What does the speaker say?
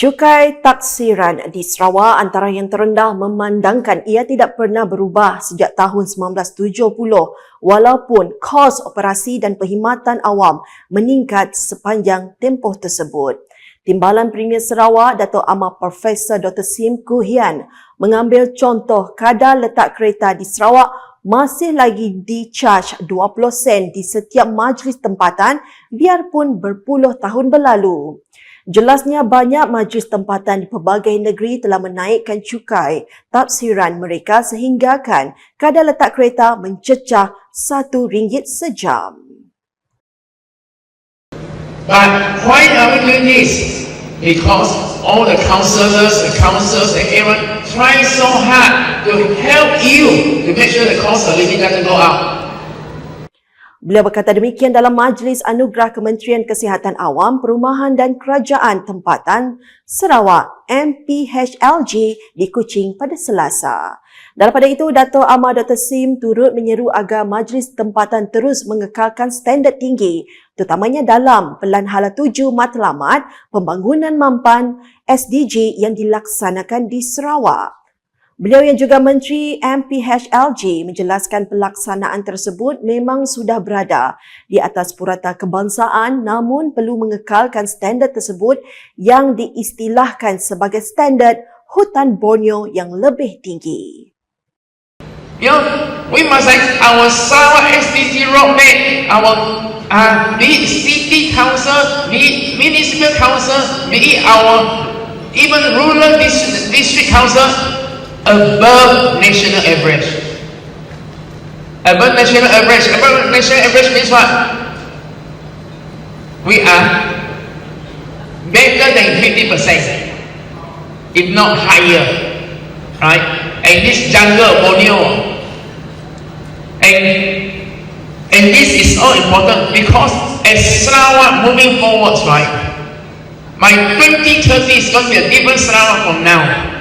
Cukai taksiran di Sarawak antara yang terendah memandangkan ia tidak pernah berubah sejak tahun 1970 walaupun kos operasi dan perkhidmatan awam meningkat sepanjang tempoh tersebut. Timbalan Premier Sarawak Dato' Amar Profesor Dr. Sim Kuhian mengambil contoh kadar letak kereta di Sarawak masih lagi di-charge 20 sen di setiap majlis tempatan biarpun berpuluh tahun berlalu. Jelasnya banyak majlis tempatan di pelbagai negeri telah menaikkan cukai tapsiran mereka sehinggakan kadar letak kereta mencecah RM1 sejam. But why are we doing this? Because all the counselors, the councils, and everyone trying so hard to help you to make sure the cost of living doesn't go up. Beliau berkata demikian dalam Majlis Anugerah Kementerian Kesihatan Awam, Perumahan dan Kerajaan Tempatan Sarawak MPHLG di Kuching pada Selasa. Daripada itu, Dato' Ahmad Dr. Sim turut menyeru agar Majlis Tempatan terus mengekalkan standard tinggi terutamanya dalam Pelan Hala Tuju Matlamat Pembangunan Mampan SDG yang dilaksanakan di Sarawak. Beliau yang juga Menteri MPHLG menjelaskan pelaksanaan tersebut memang sudah berada di atas purata kebangsaan namun perlu mengekalkan standard tersebut yang diistilahkan sebagai standard hutan Borneo yang lebih tinggi. You know, we must have our Sarawak SDG roadmap, our uh, be it city council, be it municipal council, be it our even rural district, district council, above national average. Above national average. Above national average means what? We are better than 50%, if not higher. Right? And this jungle, Borneo. And, and this is all important because as Sarawak moving forwards, right? By 2030 is going to be a different Sarawak from now.